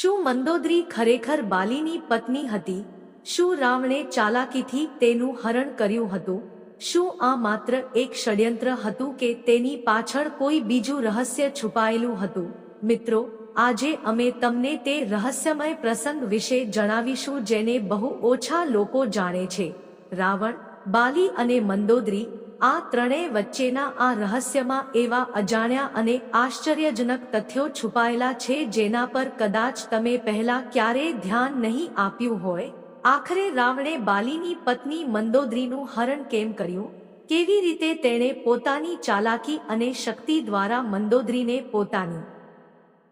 શું મંદોદરી ખરેખર બાલીની પત્ની હતી? શું રાવણે ચાલાકીથી તેનું હરણ કર્યું હતું? શું આ માત્ર એક ષડયંત્ર હતું કે તેની પાછળ કોઈ બીજું રહસ્ય છુપાયેલું હતું? મિત્રો, આજે અમે તમને તે રહસ્યમય પ્રસંગ વિશે જણાવીશું જેને બહુ ઓછા લોકો જાણે છે. રાવણ, બાલી અને મંદોદરી આ ત્રણેય વચ્ચેના આ રહસ્યમાં એવા અજાણ્યા અને આશ્ચર્યજનક તથ્યો છુપાયેલા છે જેના પર કદાચ તમે પહેલા ક્યારેય ધ્યાન નહીં આપ્યું હોય. આખરે રાવણે બાલીની પત્ની મંદોદરીનું હરણ કેમ કર્યું? કેવી રીતે તેણે પોતાની ચાલાકી અને શક્તિ દ્વારા મંદોદરીને પોતાની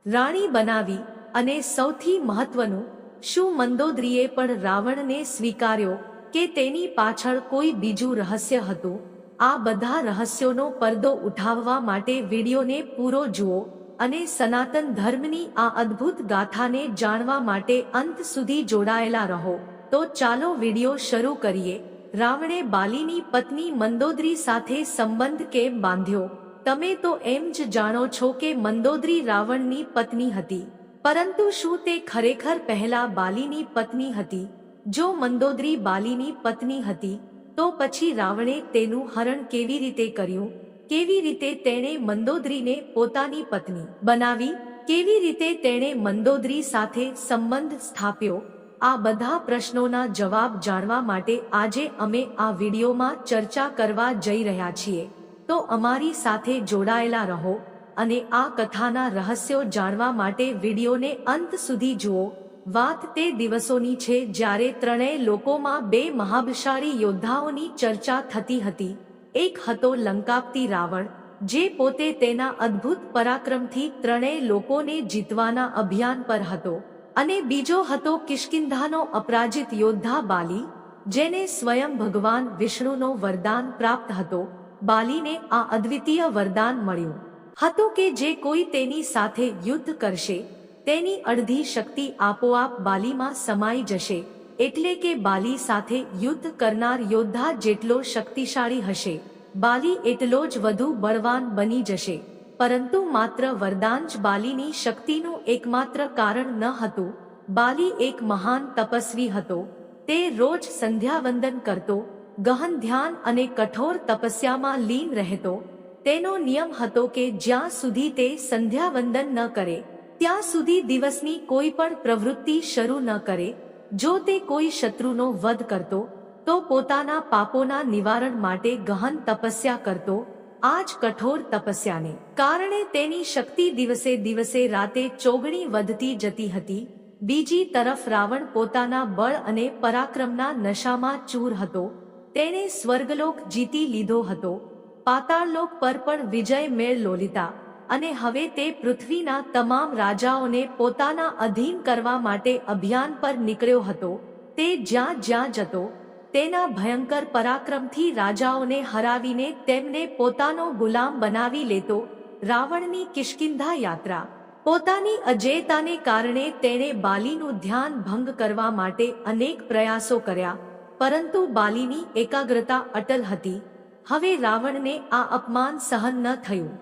રાણી બનાવી અને સૌથી મહત્વનું, શું મંદોદરીએ પણ રાવણને સ્વીકાર્યો કે તેની પાછળ કોઈ બીજું રહસ્ય હતું? આ બધા રહસ્યોનો પરદો ઉઠાવવા માટે વિડીયોને પૂરો જુઓ અને સનાતન ધર્મની આ અદ્ભુત ગાથાને જાણવા માટે અંત સુધી જોડાયેલા રહો. તો ચાલો વીડિયો શરૂ કરીએ. રાવણે બાલીની પત્ની મંદોદરી સાથે સંબંધ કેમ બાંધ્યો? તમે તો એમ જ જાણો છો કે મંદોદરી રાવણની પત્ની હતી. પરંતુ શું તે ખરેખર પહેલા બાલીની પત્ની હતી? જો મંદોદરી બાલીની પત્ની હતી તો પછી રાવણે તેનું હરણ કેવી રીતે કર્યું? કેવી રીતે તેણે મંદોદરીને પોતાની પત્ની બનાવી? કેવી રીતે તેણે મંદોદરી સાથે સંબંધ સ્થાપ્યો? આ બધા પ્રશ્નોના જવાબ જાણવા માટે આજે અમે આ વિડીયોમાં ચર્ચા કરવા જઈ રહ્યા છીએ. તો અમારી સાથે જોડાયેલા રહો અને આ કથાના રહસ્યો જાણવા માટે વિડીયોને અંત સુધી જુઓ. વાત તે દિવસોની છે જ્યારે ત્રણેય લોકોમાં બે મહાબશાળી યોદ્ધાઓની ચર્ચા થતી હતી. એક હતો લંકાપતી રાવણ, જે પોતે તેના અદ્ભુત પરાક્રમથી ત્રણેય લોકોને જીતવાના અભિયાન પર હતો. અને બીજો હતો કિષ્કિંધાનો અપરાજિત યોદ્ધા બાલી, જેને સ્વયં ભગવાન વિષ્ણુનો વરદાન પ્રાપ્ત હતો. બાલીને આ અદ્વિતીય વરદાન મળ્યું. હતું કે જે કોઈ તેની સાથે યુદ્ધ કરશે તેની અડધી શક્તિ આપોઆપ બાલીમાં સમાઈ જશે, એટલે કે બાલી સાથે યુદ્ધ કરનાર યોદ્ધા જેટલો શક્તિશાળી હશે, બાલી એટલો જ વધુ બળવાન બની જશે, પરંતુ માત્ર વરદાન જ બાલીની શક્તિનું એકમાત્ર કારણ ન હતું, બાલી એક મહાન તપસ્વી હતો, તે રોજ સંધ્યાવંદન કરતો, ગહન ધ્યાન અને કઠોર તપસ્યામાં લીન રહેતો, તેનો નિયમ હતો કે જ્યાં સુધી તે સંધ્યાવંદન ન કરે ત્યાં સુધી દિવસની કોઈ પણ પ્રવૃત્તિ શરૂ ન કરે, જો તે કોઈ શત્રુનો વધ કરતો, તો પોતાના પાપોના નિવારણ માટે ગહન તપસ્યા કરતો આ જ કઠોર તપસ્યાને કારણે તેની શક્તિ દિવસે દિવસે રાતે ચોગણી વધતી જતી હતી, બીજી તરફ રાવણ પોતાના બળ અને પરાક્રમના નશામાં ચૂર હતો, તેણે સ્વર્ગલોક જીતી લીધો હતો, પાતાળલોક પર પણ વિજય મેળ લોલિતા અને હવે તે પૃથ્વીના તમામ રાજાઓને પોતાના અધીન કરવા માટે અભિયાન પર નીકળ્યો હતો. તે જ્યાં જ્યાં જતો, તેના ભયંકર પરાક્રમથી રાજાઓને હરાવીને તેમને પોતાનો ગુલામ બનાવી લેતો રાવણની કિષ્કિંધા યાત્રા. પોતાની અજેયતાને કારણે તેણે બાલીનું ધ્યાન ભંગ કરવા માટે અનેક પ્રયાસો કર્યા, પરંતુ બાલીની એકાગ્રતા અટલ હતી. હવે રાવણને આ અપમાન સહન ન થયું.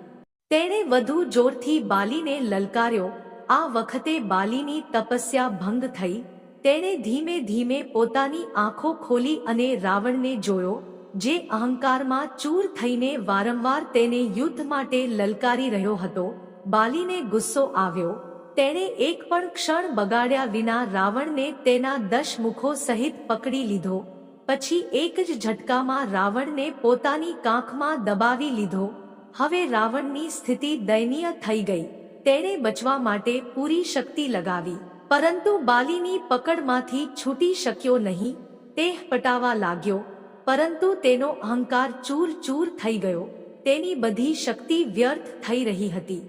તેણે વધુ જોરથી બાલીને લલકાર્યો. આ વખતે બાલીની તપસ્યા ભંગ થઈ. તેણે ધીમે ધીમે પોતાની આંખો ખોલી અને રાવણને જોયો, જે અહંકારમાં ચૂર થઈને વારંવાર તેને યુદ્ધ માટે લલકારી રહ્યો હતો. બાલીને ગુસ્સો આવ્યો. તેણે એક પણ ક્ષણ બગાડ્યા વિના રાવણને તેના દશ મુખો સહિત પકડી લીધો. પછી એક જ ઝટકામાં રાવણને પોતાની કાંખમાં દબાવી લીધો. હવે રાવણની સ્થિતિ દયનીય થઈ ગઈ. તેણે બચવા માટે પૂરી શક્તિ લગાવી, પરંતુ બાલીની પકડમાંથી છૂટી શક્યો નહીં. તે પટાવા લાગ્યો, પરંતુ તેનો અહંકાર ચૂર ચૂર થઈ ગયો. તેની બધી શક્તિ વ્યર્થ થઈ રહી હતી.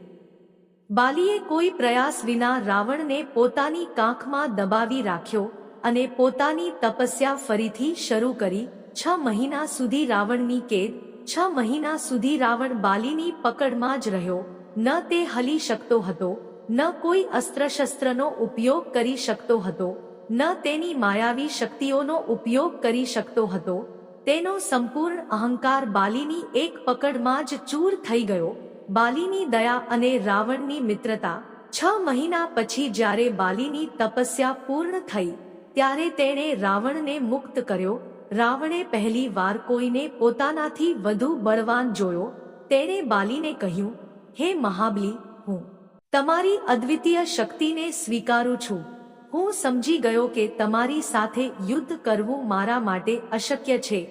બાલીએ કોઈ પ્રયાસ વિના રાવણને પોતાની કાંખમાં દબાવી રાખ્યો અને પોતાની તપસ્યા ફરીથી શરૂ કરી. છ મહિના સુધી રાવણની કેદ છ મહિના સુધી રાવણ બાલીની પકડમાં જ રહ્યો. ન તે હલી શકતો હતો, ન કોઈ અસ્ત્રશસ્ત્રનો ઉપયોગ કરી શકતો હતો, ન તેની માયાવી શક્તિઓનો ઉપયોગ કરી શકતો હતો. તેનો સંપૂર્ણ અહંકાર બાલીની એક પકડમાં જ ચૂર થઈ ગયો. બાલીની દયા અને રાવણની મિત્રતા છ મહિના પછી જ્યારે બાલીની તપસ્યા પૂર્ણ થઈ, ત્યારે તેણે રાવણને મુક્ત કર્યો. રાવણે પહેલી વાર કોઈને પોતાનાથી વધુ બળવાન જોયો, તેણે બાલીને કહ્યું, હે મહાબલી, હું તમારી અદ્વિતીય શક્તિને સ્વીકારું છું. હું સમજી ગયો કે તમારી સાથે યુદ્ધ કરવું મારા માટે અશક્ય છે.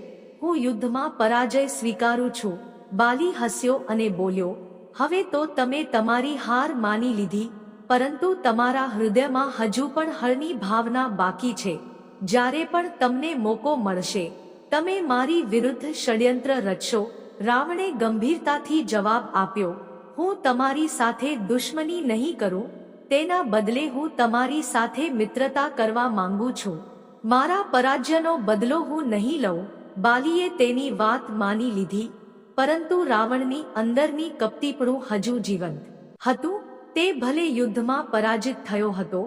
હું યુદ્ધમાં પરાજય સ્વીકારું છું. બાલી હસ્યો અને બોલ્યો, હવે તો તમે તમારી હાર માની લીધી, પરંતુ તમારા હૃદયમાં હજુ પણ હળની ભાવના બાકી છે. જ્યારે પણ તમને મોકો મળશે, તમે મારી વિરુદ્ધ ષડયંત્ર રચશો. રાવણે ગંભીરતાથી જવાબ આપ્યો, હું તમારી સાથે દુશ્મની નહીં કરું, તેના બદલે હું તમારી સાથે મિત્રતા કરવા માંગુ છું. મારા પરાજયનો બદલો હું નહીં લઉં. બાલીએ તેની વાત માની લીધી, પરંતુ રાવણની અંદરની કપટીપણું હજુ જીવંત હતું. તે ભલે યુદ્ધમાં પરાજિત થયો હતો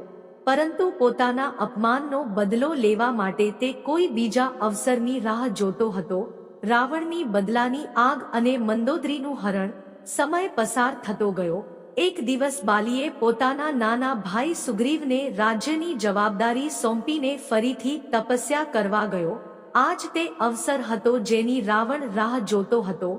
પરંતુ પોતાના અપમાનનો બદલો લેવા માટે તે કોઈ બીજા અવસરની રાહ જોતો હતો. રાવણની બદલાની આગ અને મંદોદરીનું હરણ સમય પસાર થતો ગયો. એક દિવસ બાલીએ પોતાના નાના ભાઈ સુગ્રીવને રાજ્યની જવાબદારી સોંપીને ફરીથી તપસ્યા કરવા ગયો. આજ તે અવસર હતો જેની રાવણ રાહ જોતો હતો.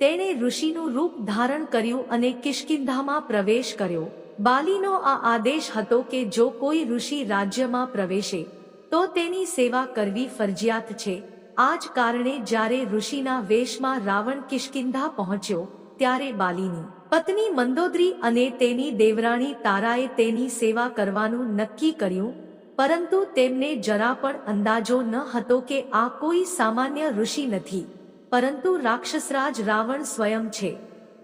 તેણે ઋષિનું રૂપ ધારણ કર્યું અને કિષ્કિંધામાં પ્રવેશ કર્યો. બાલીનો આ આદેશ હતો કે જો કોઈ ઋષિ રાજ્યમાં પ્રવેશે, તો તેની સેવા કરવી ફરજિયાત છે. આ જ કારણે જ્યારે ઋષિના વેશમાં રાવણ કિષ્કિંધા પહોંચ્યો, ત્યારે બાલીની પત્ની મંદોદરી અને તેની દેવરાણી તારાએ તેની સેવા કરવાનું નક્કી કર્યું, પરંતુ તેમને જરા પણ અંદાજો ન હતો કે આ કોઈ સામાન્ય ઋષિ નથી. પરંતુ રાક્ષસરાજ રાવણ સ્વયં છે.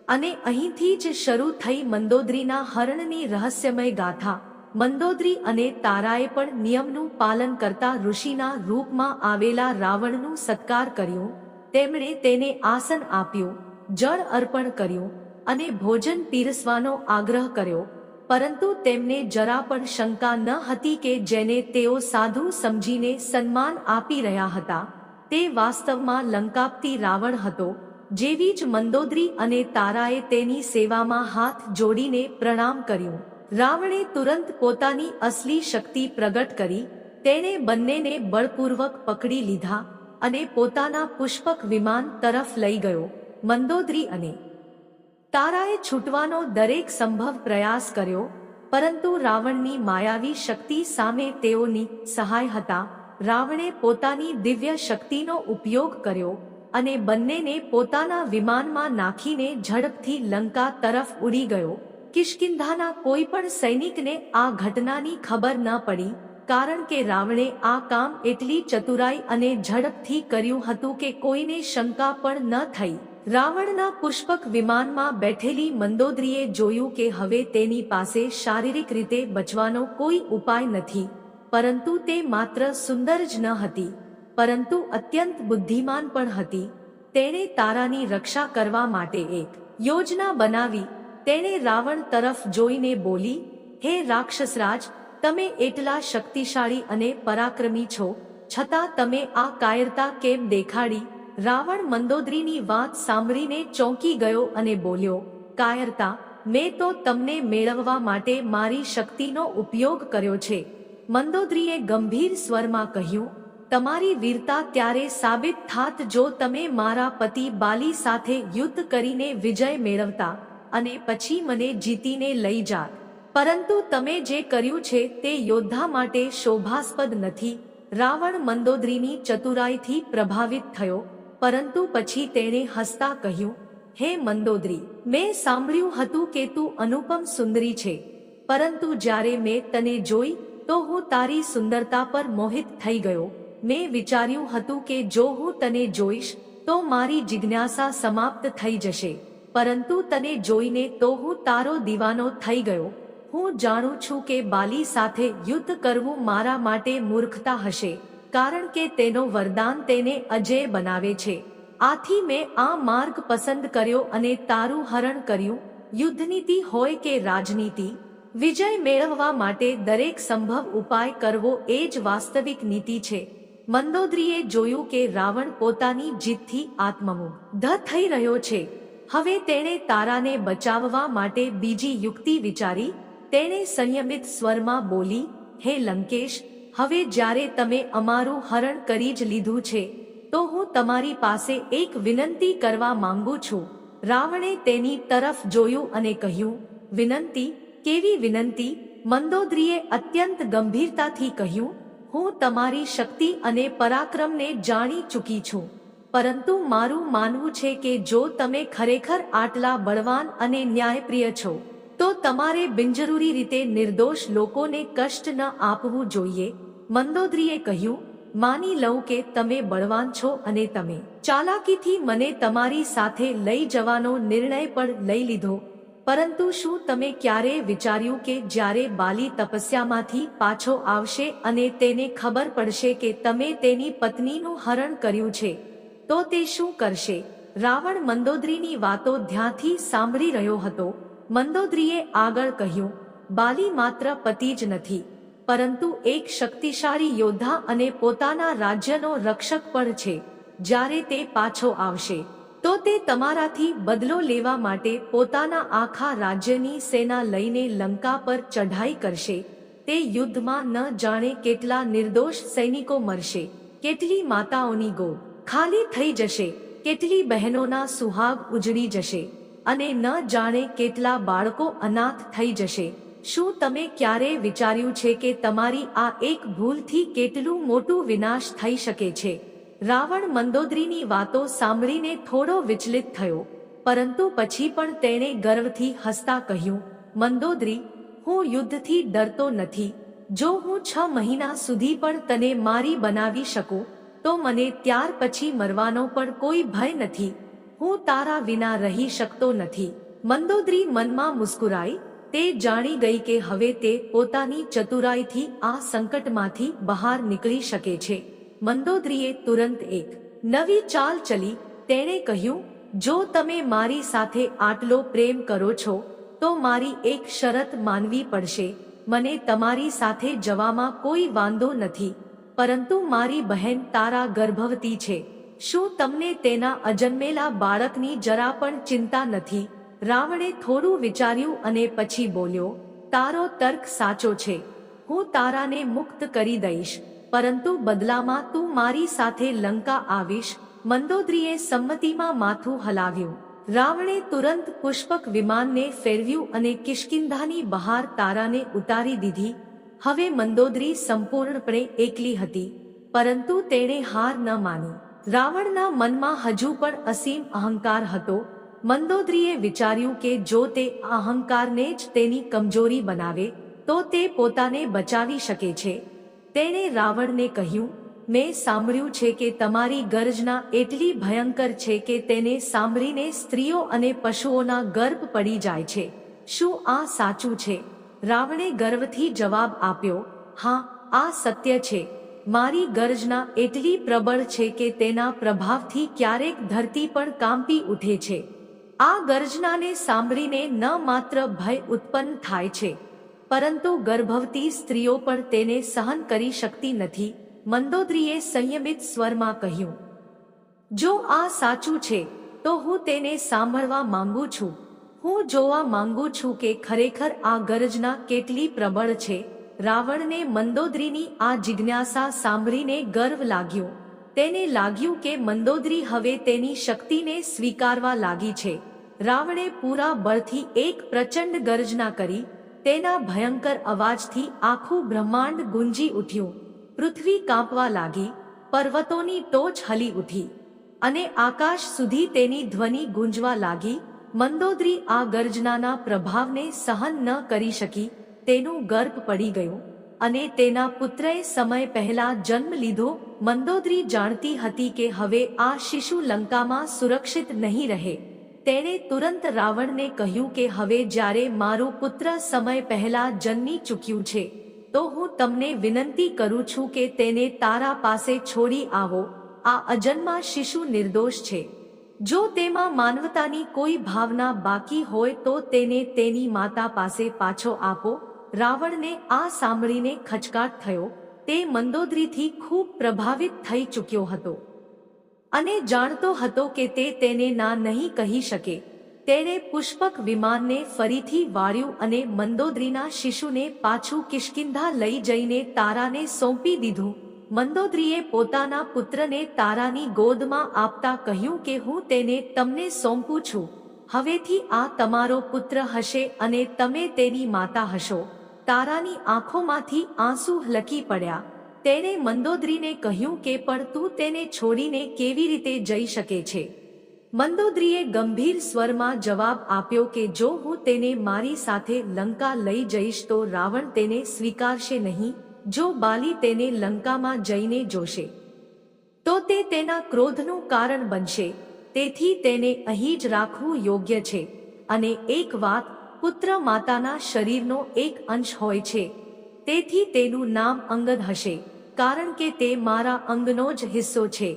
અને અહીંથી જ શરૂ થઈ મંદોદરીના હરણની રહસ્યમય ગાથા. મંદોદરી અને તારાએ પણ નિયમનું પાલન કરતા ઋષિના રૂપમાં આવેલા રાવણનું સત્કાર કર્યું. તેમણે તેને આસન આપ્યું, જળ અર્પણ કર્યું અને ભોજન પીરસવાનો આગ્રહ કર્યો. પરંતુ તેમને જરા પણ શંકા ન હતી કે જેને તેઓ સાધુ સમજીને સન્માન આપી રહ્યા હતા, તે વાસ્તવમાં લંકાપતી રાવણ હતો. જેવી જ મંદોદરી અને તારાએ તેની સેવામાં હાથ જોડીને પ્રણામ કર્યું. રાવણે તુરંત પોતાની અસલી શક્તિ પ્રગટ કરી, તેણે બંનેને બળપૂર્વક પકડી લીધા અને પોતાના પુષ્પક વિમાન તરફ લઈ ગયો, મંદોદરી અને તારાએ છૂટવાનો દરેક સંભવ પ્રયાસ કર્યો, પરંતુ રાવણની માયાવી શક્તિ સામે તેઓની સહાય હતા. રાવણે પોતાની દિવ્ય શક્તિનો ઉપયોગ કર્યો અને બંનેને પોતાના વિમાનમાં નાખીને ઝડપથી લંકા તરફ ઉડી ગયો. કિષ્કિંધાના કોઈ પણ સૈનિકને આ ઘટનાની ખબર ન પડી, કારણ કે રાવણે આ કામ એટલી ચતુરાઈ અને ઝડપથી કર્યું હતું કે કોઈને શંકા પણ ન થઈ. રાવણના પુષ્પક વિમાનમાં બેઠેલી મંદોદરીએ જોયું કે હવે તેની પાસે શારીરિક રીતે બચવાનો કોઈ ઉપાય નથી, પરંતુ તે માત્ર સુંદર જ ન હતી. પરંતુ અત્યંત બુદ્ધિમાન પણ હતી. તેણે તારાની રક્ષા કરવા માટે એક યોજના બનાવી. તેણે રાવણ તરફ જોઈને બોલી, હે રાક્ષસરાજ, તમે એટલા શક્તિશાળી અને પરાક્રમી છો. છતાં તમે આ કાયરતા કેમ દેખાડી? રાવણ મંદોદરીની વાત સાંભળીને ચોંકી ગયો અને બોલ્યો, કાયરતા, મેં તો તમને મેળવવા માટે મારી શક્તિનો ઉપયોગ કર્યો છે. મંદોદરીએ ગંભીર સ્વરમાં કહ્યું તમારી વીરતા ત્યારે સાબિત થાત જો તમે મારા પતિ બાલી સાથે યુદ્ધ કરીને વિજય મેળવતા અને પછી મને જીતીને લઈ જાત. પરંતુ તમે જે કર્યું છે તે યોદ્ધા માટે શોભાસ્પદ નથી. રાવણ મંદોદરીની ચતુરાઈથી પ્રભાવિત થયો, પરંતુ પછી તેણે હસતા કહ્યું, હે મંદોદરી, મેં સાંભળ્યું હતું કે તું અનુપમ સુંદરી છે. પરંતુ જ્યારે મેં તને જોઈ, તો હું તારી સુંદરતા પર મોહિત થઈ ગયો. મેં વિચાર્યું હતું કે જો હું તને જોઈશ, તો મારી જિજ્ઞાસા સમાપ્ત થઈ જશે. પરંતુ તને જોઈને તો હું તારો દીવાનો થઈ ગયો. હું જાણું છું કે બાલી સાથે યુદ્ધ કરવું મારા માટે મૂર્ખતા હશે, કારણ કે તેનો વરદાન તેને અજય બનાવે છે. આથી મેં આ માર્ગ પસંદ કર્યો અને તારું હરણ કર્યું. યુદ્ધનીતિ હોય કે રાજનીતિ, વિજય મેળવવા માટે દરેક સંભવ ઉપાય કરવો એ જ વાસ્તવિક નીતિ છે. મંદોદરીએ જોયું કે રાવણ પોતાની જીતથી આત્મમુગ્ધ થઈ રહ્યો છે. હવે તેણે તારાને બચાવવા માટે બીજી યુક્તિ વિચારી, તેણે સંયમિત સ્વરમાં બોલી, હે લંકેશ, હવે જ્યારે તમે અમારું હરણ કરી જ લીધું છે, તો હું તમારી પાસે એક વિનંતી કરવા માંગુ છું. રાવણે તેની તરફ જોયું અને કહ્યું, વિનંતી, કેવી વિનંતી? મંદોદરીએ અત્યંત ગંભીરતાથી કહ્યું હું તમારી શક્તિ અને પરાક્રમને જાણી ચૂકી છું. પરંતુ મારું માનવું છે કે જો તમે ખરેખર આટલા બળવાન અને ન્યાયપ્રિય છો, તો તમારે બિનજરૂરી રીતે નિર્દોષ લોકોને કષ્ટ ન આપવું જોઈએ. મંદોદરીએ કહ્યું, માની લઉં કે તમે બળવાન છો અને તમે ચાલાકીથી મને તમારી સાથે લઈ જવાનો નિર્ણય પણ લઈ લીધો. પરંતુ શું તમે ક્યારેય વિચાર્યું કે જ્યારે બાલી તપસ્યામાંથી પાછો આવશે અને તેને ખબર પડશે કે તમે તેની પત્નીનું હરણ કર્યું છે, તો તે શું કરશે? રાવણ મંદોદરીની વાતો ધ્યાનથી સાંભળી રહ્યો હતો. મંદોદરીએ આગળ કહ્યું, બાલી માત્ર પતિ જ નથી, પરંતુ એક શક્તિશાળી યોદ્ધા અને પોતાના રાજ્યનો રક્ષક પણ છે, જ્યારે તે પાછો આવશે. તો તે તમારાથી બદલો લેવા માટે પોતાના આખા રાજ્યની સેના લઈને લંકા પર ચઢાઈ કરશે. તે યુદ્ધમાં ન જાણે કેટલા નિર્દોષ સૈનિકો મરશે. કેટલી માતાઓની ગો ખાલી થઈ જશે. કેટલી બહેનોના સુહાગ ઉજળી જશે. અને ન જાણે કેટલા બાળકો અનાથ થઈ જશે. શું તમે ક્યારેય વિચાર્યું છે કે તમારી આ એક ભૂલથી કેટલું મોટું વિનાશ થઈ શકે છે? રાવણ મંદોદરીની વાતો સાંભળીને થોડો વિચલિત થયો, પરંતુ પછી પણ તેણે ગર્વથી હસતા કહ્યું, મંદોદરી, હું યુદ્ધથી ડરતો નથી. જો હું છ મહિના સુધી પણ તને મારી બનાવી શકું, તો મને ત્યાર પછી મરવાનો પણ કોઈ ભય નથી. હું તારા વિના રહી શકતો નથી. મંદોદરી મનમાં મુસ્કુરાઈ, તે જાણી ગઈ કે હવે તે પોતાની ચતુરાઈથી આ સંકટમાંથી બહાર નીકળી શકે છે. મંદોદરીએ તુરંત એક નવી ચાલ ચલી. તેણે કહ્યું, જો તમે મારી સાથે આટલો પ્રેમ કરો છો, તો મારી એક શરત માનવી પડશે. મને તમારી સાથે જવામાં કોઈ વાંધો નથી, પરંતુ મારી બહેન તારા ગર્ભવતી છે. શું તમને તેના અજન્મેલા બાળકની જરા પણ ચિંતા નથી રાવણે થોડું વિચાર્યું અને પછી બોલ્યો, તારો તર્ક સાચો છે. હું તારાને મુક્ત કરી દઈશ. પરંતુ બદલામાં તું મારી સાથે લંકા આવીશ. મંદોદરીએ સંમતિમાં માથું હલાવ્યું. રાવણે તુરંત પુષ્પક વિમાનને ફેરવ્યું અને કિષ્કિંધાની બહાર તારાને ઉતારી દીધી. હવે મંદોદરી સંપૂર્ણપણે એકલી હતી, પરંતુ તેણે હાર ન માની. રાવણના મનમાં હજુ પણ અસીમ અહંકાર હતો. મંદોદરીએ વિચાર્યું કે જો તે અહંકારને જ તેની કમજોરી બનાવે, તો તે પોતાને બચાવી શકે છે. તેણે રાવણને કહ્યું, મેં સાંભળ્યું છે કે તમારી ગર્જના એટલી ભયંકર છે કે તેને સાંભળીને સ્ત્રીઓ અને પશુઓના ગર્ભ પડી જાય છે. શું આ સાચું છે? રાવણે ગર્વથી જવાબ આપ્યો, હા, આ સત્ય છે. મારી ગર્જના એટલી પ્રબળ છે કે તેના પ્રભાવથી ક્યારેક ધરતી પણ કાંપી ઉઠે છે. આ ગર્જનાને સાંભળીને ન માત્ર ભય ઉત્પન્ન થાય છે પરંતુ ગર્ભવતી સ્ત્રીઓ પણ તેને સહન કરી શકતી નથી, મંદોદરીએ સંયમિત સ્વરમાં કહ્યું. જો આ સાચું છે, તો હું તેને સાંભળવા માંગુ છું. હું જોવા માંગુ છું કે ખરેખર આ ગરજના કેટલી પ્રબળ છે. રાવણને મંદોદરીની આ જિજ્ઞાસા સાંભળીને ગર્વ લાગ્યો. તેને લાગ્યું કે મંદોદરી હવે તેની શક્તિને સ્વીકારવા લાગી છે. રાવણે પૂરા બળથી એક પ્રચંડ ગર્જના કરી તેના ભયંકર અવાજથી આખું બ્રહ્માંડ ગુંજી ઉઠ્યું. પૃથ્વી કાંપવા લાગી, પર્વતોની ટોચ હલી ઉઠી અને આકાશ સુધી તેની ધ્વનિ ગુંજવા લાગી. મંદોદરી આ ગર્જનાના પ્રભાવને સહન ન કરી શકી, તેનું ગર્ભ પડી ગયું અને તેના પુત્રએ સમય પહેલા જન્મ લીધો. મંદોદરી જાણતી હતી કે હવે આ શિશુ લંકામાં સુરક્ષિત નહીં રહે. તેણે તુરંત રાવણને કહ્યું કે હવે જ્યારે મારું પુત્ર સમય પહેલા જન્મી ચૂક્યું છે, તો હું તમને વિનંતી કરું છું કે તેને તારા પાસે છોડી આવો. આ અજન્મા શિશુ નિર્દોષ છે. જો તેમાં માનવતાની કોઈ ભાવના બાકી હોય તો તેને તેની માતા પાસે પાછો આપો. રાવણને આ સાંભળીને ખચકાટ થયો. તે મંદોદરીથી ખૂબ પ્રભાવિત થઈ ચૂક્યો હતો. અને જાણતો હતો કે તે તેને ના નહીં કહી શકે. તેણે પુષ્પક વિમાનને ફરીથી વાળ્યું અને મંદોદરીના શિશુને પાછું કિષ્કિંધા લઈ જઈને તારાને સોંપી દીધું. મંદોદરીએ પોતાના પુત્રને તારાની ગોદમાં આપતા કહ્યું કે હું તેને તમને સોંપું છું. હવેથી આ તમારો પુત્ર હશે અને તમે તેની માતા હશો. તારાની આંખોમાંથી આંસુ લકી પડ્યા. તેણે મંદોદરીને કહ્યું કે, પણ તું તેને છોડીને કેવી રીતે જઈ શકે છે? મંદોદરીએ ગંભીર સ્વરમાં જવાબ આપ્યો કે, જો હું તેને મારી સાથે લંકા લઈ જઈશ, તો રાવણ તેને સ્વીકારશે નહીં. જો બાલી તેને લંકામાં જઈને જોશે, તો તે તેના ક્રોધનું કારણ બનશે. તેથી તેને અહીં જ રાખવું યોગ્ય છે. અને એક વાત પુત્ર માતાના શરીરનો એક અંશ હોય છે. તેથી તેનું નામ અંગદ હશે, કારણ કે તે મારા અંગનો જ હિસ્સો છે.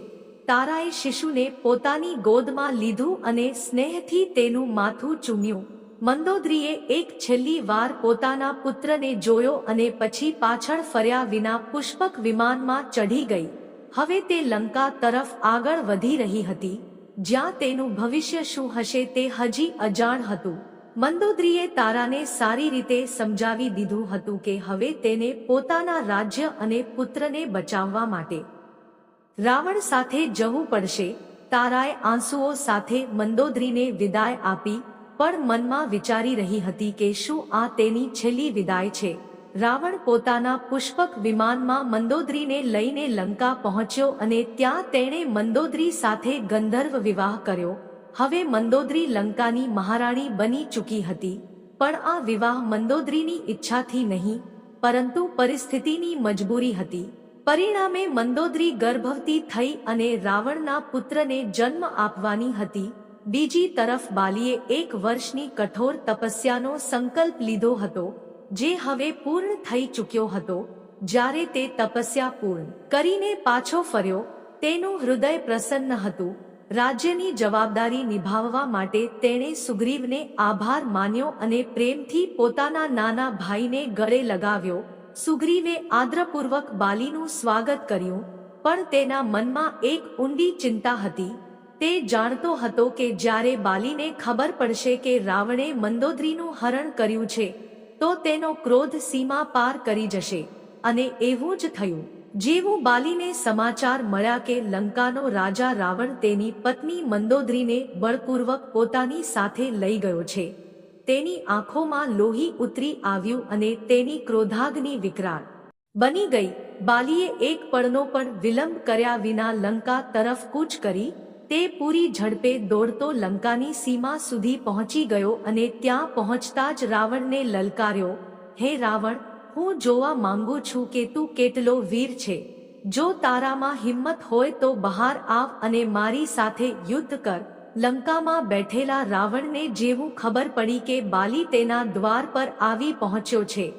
તારાએ શિશુને પોતાની ગોદમાં લીધું અને સ્નેહથી તેનું માથું ચૂમ્યું. મંદોદરીએ એક છેલ્લી વાર પોતાના પુત્રને જોયો અને પછી પાછળ ફર્યા વિના પુષ્પક વિમાનમાં ચઢી ગઈ. હવે તે લંકા તરફ આગળ વધી રહી હતી. જ્યાં તેનું ભવિષ્ય શું હશે તે હજી અજાણ હતું. મંદોદરીએ તારાને સારી રીતે સમજાવી દીધું હતું કે હવે તેને પોતાના રાજ્ય અને પુત્રને બચાવવા માટે રાવણ સાથે જવું પડશે. તારાએ આંસુઓ સાથે મંદોદરીને વિદાય આપી, પણ મનમાં વિચારી રહી હતી કે શું આ તેની છેલ્લી વિદાય છે. રાવણ પોતાના પુષ્પક વિમાનમાં મંદોદરીને લઈને લંકા પહોંચ્યો અને ત્યાં તેણે મંદોદરી સાથે ગંધર્વ વિવાહ કર્યો. હવે મંદોદરી લંકાની મહારાણી બની ચૂકી હતી. પણ આ વિવાહ મંદોદરીની ઈચ્છાથી નહીં, પરંતુ પરિસ્થિતિની મજબૂરી હતી. પરિણામે મંદોદરી ગર્ભવતી થઈ અને રાવણના પુત્રને જન્મ આપવાની હતી. બીજી તરફ બાલીએ એક વર્ષની કઠોર તપસ્યાનો સંકલ્પ લીધો હતો, જે હવે પૂર્ણ થઈ ચૂક્યો હતો. જ્યારે તે તપસ્યા પૂર્ણ કરીને પાછો ફર્યો, તેનું હૃદય પ્રસન્ન હતું. રાજ્યની જવાબદારી નિભાવવા માટે તેણે સુગ્રીવને આભાર માન્યો અને પ્રેમથી પોતાના નાના ભાઈને ગળે લગાવ્યો. સુગ્રીવે આદ્રપૂર્વક બાલીનું સ્વાગત કર્યું, પણ તેના મનમાં એક ઊંડી ચિંતા હતી. તે જાણતો હતો કે જ્યારે બાલીને ખબર પડશે કે રાવણે મંદોદરીનું હરણ કર્યું છે, તો તેનો ક્રોધ સીમા પાર કરી જશે, અને એવું જ થયું. જેવું બાલીને સમાચાર મળ્યા કે લંકાનો રાજા રાવણ તેની પત્ની મંદોદરીને બળપૂર્વક પોતાની સાથે લઈ ગયો છે. તેની આંખોમાં લોહી ઉતરી આવ્યું અને તેની ક્રોધાગ્નિ વિકરાળ બની ગઈ. બાલીએ એક પળનો પણ વિલંબ કર્યા વિના લંકા તરફ કૂચ કરી. તે પૂરી ઝડપે દોડતો લંકાની સીમા સુધી પહોંચી ગયો અને ત્યાં પહોંચતા જ રાવણને લલકાર્યો. હે રાવણ હું જોવા માંગુ છું કે તું કેટલો વીર છે. જો તારામાં હિંમત હોય તો બહાર આવ અને મારી સાથે યુદ્ધ કર. લંકામાં બેઠેલા રાવણને જેવું ખબર પડી કે બાલી તેના દ્વાર પર આવી પહોંચ્યો છે.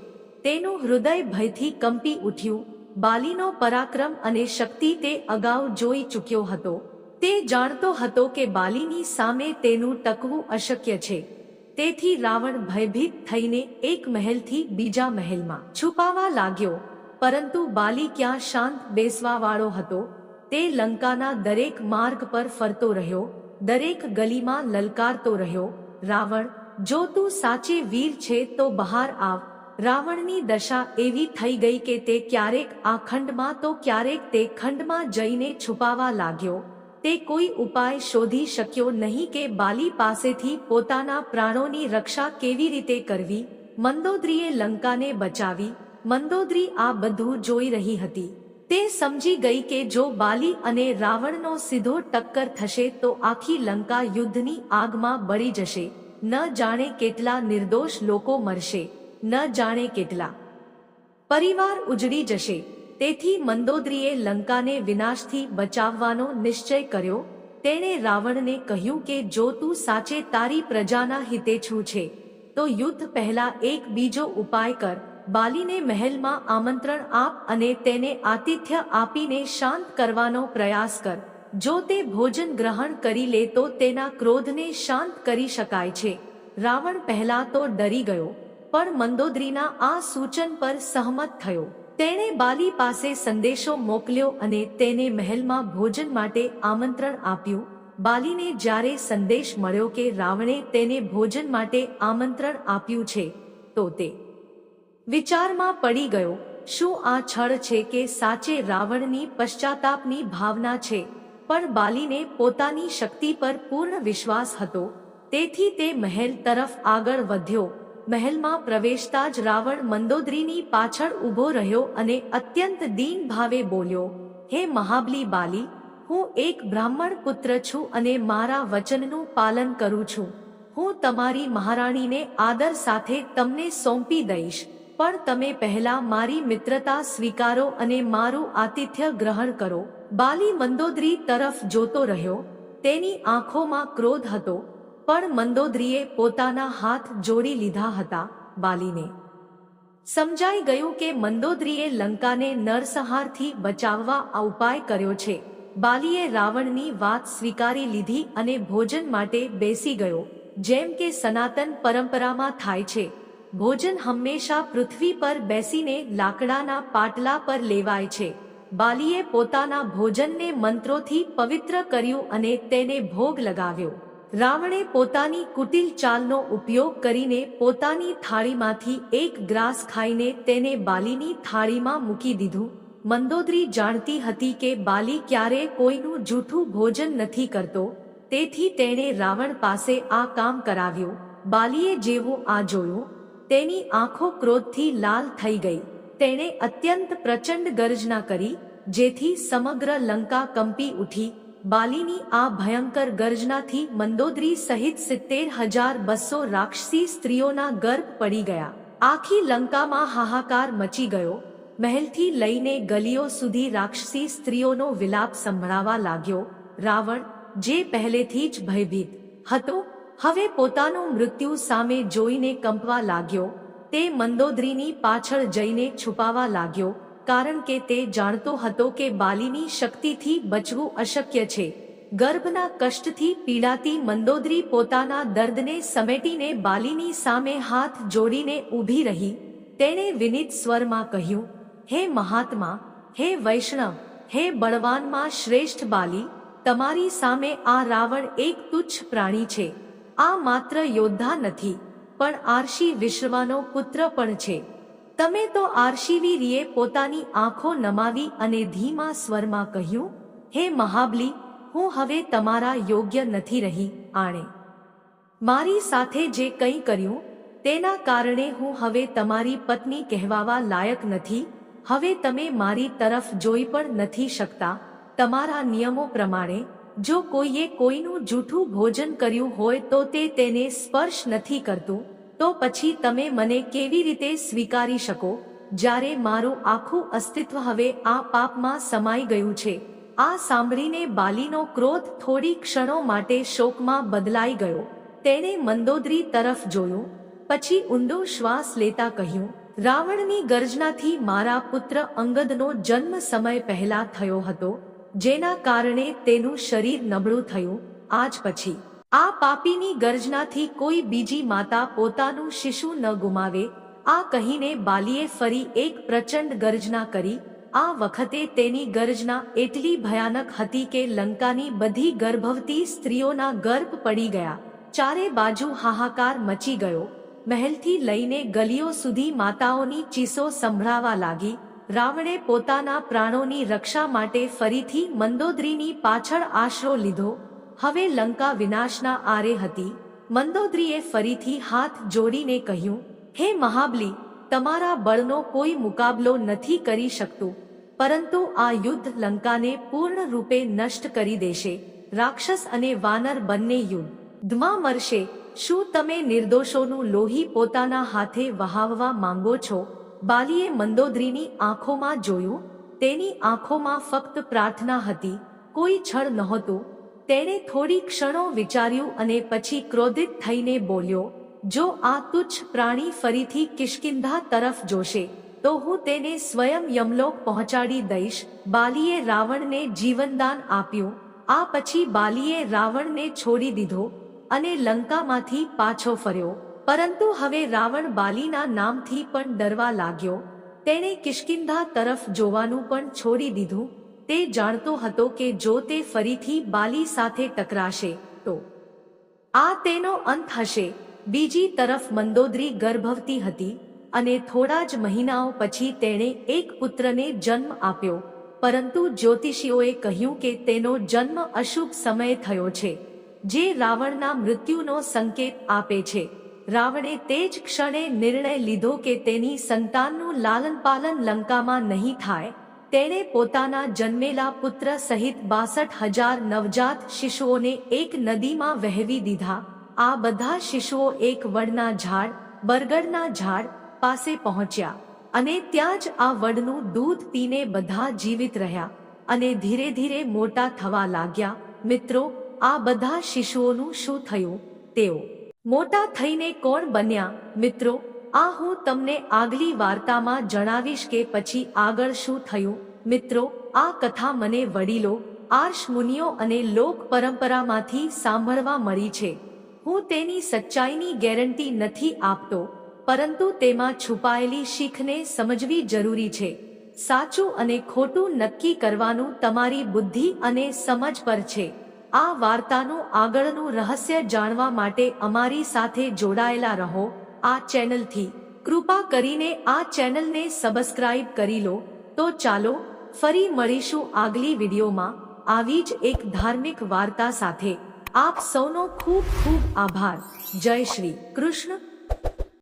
તેનું હૃદય ભયથી કંપી ઉઠ્યું. બાલીનો પરાક્રમ અને શક્તિ તે અગાઉ જોઈ ચૂક્યો હતો. તે જાણતો હતો કે બાલીની સામે તેનું ટકવું અશક્ય છે. તેથી રાવણ ભયભીત થઈને એક મહેલથી બીજા મહેલમાં છુપાવા લાગ્યો, પરંતુ બાલી ક્યાં શાંત બેસવાવાળો હતો, તે લંકાના દરેક માર્ગ પર ફરતો રહ્યો, દરેક ગલીમાં લલકારતો રહ્યો, રાવણ, જો તું સાચે વીર છે તો બહાર આવ, રાવણની દશા એવી થઈ ગઈ કે તે ક્યારેક આ ખંડમાં તો ક્યારેક તે ખંડમાં જઈને છુપાવા લાગ્યો તે કોઈ ઉપાય શોધી શક્યો નહીં કે બાલી પાસેથી પોતાના પ્રાણોની રક્ષા કેવી રીતે કરવી? મંદોદરીએ લંકાને બચાવી. મંદોદરી આ બધું જોઈ રહી હતી. તે સમજી ગઈ કે જો બાલી અને રાવણનો સીધો ટક્કર થશે તો આખી લંકા યુદ્ધની આગમાં બળી જશે. ન જાણે કેટલા નિર્દોષ લોકો મરશે. ન જાણે કેટલા. પરિવાર ઉજળી જશે. તેથી મંદોદરીએ લંકાને વિનાશથી બચાવવાનો નિશ્ચય કર્યો. તેણે રાવણને કહ્યું કે, જો તું સાચે તારી પ્રજાના હિતેચ્છુ છે, તો યુદ્ધ પહેલા એક બીજો ઉપાય કર. બાલીને મહેલમાં આમંત્રણ આપ અને તેને આતિથ્ય આપીને શાંત કરવાનો પ્રયાસ કર. જો તે ભોજન ગ્રહણ કરી લે તો તેના ક્રોધને શાંત કરી શકાય છે. રાવણ પહેલા તો ડરી ગયો, પણ મંદોદરીના આ સૂચન પર સહમત થયો. તેણે બાલી પાસે સંદેશો મોકલ્યો અને તેને મહેલમાં ભોજન માટે આમંત્રણ આપ્યું. બાલીને જ્યારે સંદેશ મળ્યો કે રાવણે તેને ભોજન માટે આમંત્રણ આપ્યું છે, તો તે વિચારમાં પડી ગયો, શું આ છળ છે કે સાચે રાવણની પશ્ચાતાપની ભાવના છે? પણ બાલીને પોતાની શક્તિ પર પૂર્ણ વિશ્વાસ હતો. તેથી તે મહેલ તરફ આગળ વધ્યો. મહેલમાં પ્રવેશતા જ રાવણ મંદોદરીની પાછળ ઊભો રહ્યો અને અત્યંત દીન ભાવે બોલ્યો, હે મહાબલી બાલી, હું એક બ્રાહ્મણ પુત્ર છું અને મારા વચનનું પાલન કરું છું. હું તમારી મહારાણીને આદર સાથે તમને સોંપી દઈશ, પણ તમે પહેલા મારી મિત્રતા સ્વીકારો અને મારું આતિથ્ય ગ્રહણ કરો. બાલી મંદોદરી તરફ જોતો રહ્યો, તેની આંખોમાં ક્રોધ હતો પણ મંદોદરીએ પોતાના હાથ જોડી લીધા હતા બાલીને. સમજાઈ ગયું કે મંદોદરીએ લંકાને નરસંહારથી બચાવવા ઉપાય કર્યો છે. બાલીએ રાવણની વાત સ્વીકારી લીધી અને ભોજન માટે બેસી ગયો, જેમ કે સનાતન પરંપરામાં થાય છે. ભોજન હંમેશા પૃથ્વી પર બેસીને લાકડાના પાટલા પર લેવાય છે. બાલીએ પોતાના ભોજનને મંત્રોથી પવિત્ર કર્યું અને તેને ભોગ લગાવ્યો. રાવણે પોતાની કુટિલ ચાલનો ઉપયોગ કરીને પોતાની થાળીમાંથી એક ગ્રાસ ખાઈને તેને બાલીની થાળીમાં મૂકી દીધું. મંદોદરી જાણતી હતી કે બાલી ક્યારે કોઈનું જૂઠું ભોજન નથી કરતો, તેથી તેણે રાવણ પાસે આ કામ કરાવ્યું. બાલીએ જેવું આ જોયું, તેની આંખો ક્રોધથી લાલ થઈ ગઈ. તેણે અત્યંત પ્રચંડ ગર્જના કરી, જેથી સમગ્ર લંકા કંપી ઉઠી. બાલીની આ ભયંકર ગર્જનાથી મંદોદરી સહિત સિત્તેર હજાર બસો રાક્ષસી સ્ત્રીઓના ગર્ભ પડી ગયા. આખી લંકામાં હાહાકાર મચી ગયો. મહેલથી લઈને ગલીઓ સુધી રાક્ષસી સ્ત્રીઓનો વિલાપ સંભળાવા લાગ્યો. રાવણ, જે પહેલેથી જ ભયભીત હતો, હવે પોતાનું મૃત્યુ સામે જોઈને કંપવા લાગ્યો. તે મંદોદરીની પાછળ જઈને છુપાવા લાગ્યો. કારણ કે તે જાણતો હતો કે બાલીની શક્તિથી બચવું અશક્ય છે. ગર્ભના કષ્ટથી પીડાતી મંદોદરી પોતાના દર્દને સમેટીને બાલીની સામે હાથ જોડીને ઊભી રહી. તેણે વિનિત સ્વરમાં કહ્યું, હે મહાત્મા, હે વૈષ્ણવ, હે બળવાનમાં શ્રેષ્ઠ બાલી, તમારી સામે આ રાવણ એક તુચ્છ પ્રાણી છે. આ માત્ર યોદ્ધા નથી, પણ આરશી વિશ્વનો પુત્ર પણ છે. તમે તો આરશીવીરીએ પોતાની આંખો નમાવી અને ધીમા સ્વરમાં કહ્યું, હે મહાબલી, હું હવે તમારા યોગ્ય નથી રહી, આણે. મારી સાથે જે કંઈ કર્યું, તેના કારણે હું હવે તમારી પત્ની કહેવાવા લાયક નથી, હવે તમે મારી તરફ જોઈ પણ નથી શકતા. તમારા નિયમો પ્રમાણે, જો કોઈએ કોઈનું જૂઠું ભોજન કર્યું હોય તો તે તેને સ્પર્શ નથી કરતું તો પછી તમે મને કેવી રીતે સ્વીકારી શકો? જ્યારે મારું આખું અસ્તિત્વ હવે આ પાપમાં સમાઈ ગયું છે, આ સાંભળીને બાલીનો ક્રોધ થોડી ક્ષણો માટે શોકમાં બદલાઈ ગયો. તેણે મંદોદરી તરફ જોયું, પછી ઊંડો શ્વાસ લેતા કહ્યું, રાવણની ગર્જનાથી મારા પુત્ર અંગદનો જન્મ સમય પહેલા થયો હતો, જેના કારણે તેનું શરીર નબળું થયું. આજ પછી આ પાપીની ગર્જનાથી કોઈ બીજી માતા પોતાનું શિશુ ન ગુમાવે, આ કહીને બાલીએ ફરી એક પ્રચંડ ગર્જના કરી, આ વખતે તેની ગર્જના એટલી ભયાનક હતી કે લંકાની બધી ગર્ભવતી સ્ત્રીઓના ગર્ભ પડી ગયા, ચારે બાજુ હાહાકાર મચી ગયો, મહેલથી લઈને ગલીઓ સુધી માતાઓની ચીસો સંભળાવા લાગી, રાવણે પોતાના પ્રાણોની રક્ષા માટે ફરીથી મંદોદરીની પાછળ આશરો લીધો હવે લંકા વિનાશના આરે હતી. મંદોદરીએ ફરીથી હાથ જોડીને કહ્યું, હે મહાબલી, તમારા બળનો કોઈ મુકાબલો નથી કરી શકતું, પરંતુ આ યુદ્ધ લંકાને પૂર્ણ રૂપે નષ્ટ કરી દેશે. રાક્ષસ અને વાનર બંને યુદ્ધમાં મરશે. શું તમે નિર્દોષોનું લોહી પોતાના હાથે વહાવવા માંગો છો? બાલીએ મંદોદરીની આંખોમાં જોયું. તેની આંખોમાં ફક્ત પ્રાર્થના હતી. કોઈ છળ નહોતું. તેણે થોડી ક્ષણો વિચાર્યું અને પછી ક્રોધિત થઈને બોલ્યો, જો આ તુચ્છ પ્રાણી ફરીથી કિષ્કિંધા તરફ જોશે, તો હું તેને સ્વયં યમલોક પહોંચાડી દઈશ, બાલીએ રાવણને જીવનદાન આપ્યું, આ પછી બાલીએ રાવણને છોડી દીધો અને લંકામાંથી પાછો ફર્યો. પરંતુ હવે રાવણ બાલીના નામથી પણ ડરવા લાગ્યો. તેણે કિષ્કિંધા તરફ જોવાનું પણ છોડી દીધું તે જાણતો હતો કે જો તે ફરીથી બાલી સાથે ટકરાશે, તો આ તેનો અંત હશે. બીજી તરફ મંદોદરી ગર્ભવતી હતી અને થોડા જ મહિનાઓ પછી તેણે એક પુત્રને જન્મ આપ્યો. પરંતુ જ્યોતિષીઓએ કહ્યું કે તેનો જન્મ અશુભ સમયે થયો છે, જે રાવણના મૃત્યુનો સંકેત આપે છે. રાવણે તે જ ક્ષણે નિર્ણય લીધો કે તેની સંતાનનું લાલન પાલન લંકામાં નહીં થાય. તેણે પોતાના જન્મેલા પુત્ર સહિત બાસઠ હજાર નવજાત શિશુઓને એક નદીમાં વહેવી દીધા. આ બધા શિશુઓ એક વડના ઝાડ, બરગડના ઝાડ પાસે પહોંચ્યા અને ત્યાં જ આ વડનું દૂધ પીને બધા જીવિત રહ્યા અને ધીરે ધીરે મોટા થવા લાગ્યા. મિત્રો, આ બધા શિશુઓનું શું થયું? તેઓ મોટા થઈને કોણ બન્યા? મિત્રો આ હું તમને આગલી વાર્તામાં જણાવીશ કે પછી આગળ શું થયું. મિત્રો, આ કથા મને વડીલો આર્ષ મુનિઓ અને લોક પરંપરામાંથી સાંભળવા મળી છે. હું તેની સચ્ચાઈની ગેરંટી નથી આપતો, પરંતુ તેમાં છુપાયેલી શીખને સમજવી જરૂરી છે. સાચું અને ખોટું નક્કી કરવાનું તમારી બુદ્ધિ અને સમજ પર છે. આ વાર્તાનું આગળનું રહસ્ય જાણવા માટે અમારી સાથે જોડાયેલા રહો. આ ચેનલથી. કૃપા કરીને આ ચેનલને સબસ્ક્રાઇબ કરી લો. તો ચાલો, ફરી મળીશું આગલી વિડીયોમાં. આવી જ એક ધાર્મિક વાર્તા સાથે. આપ સૌનો ખૂબ ખૂબ આભાર. જય શ્રી કૃષ્ણ.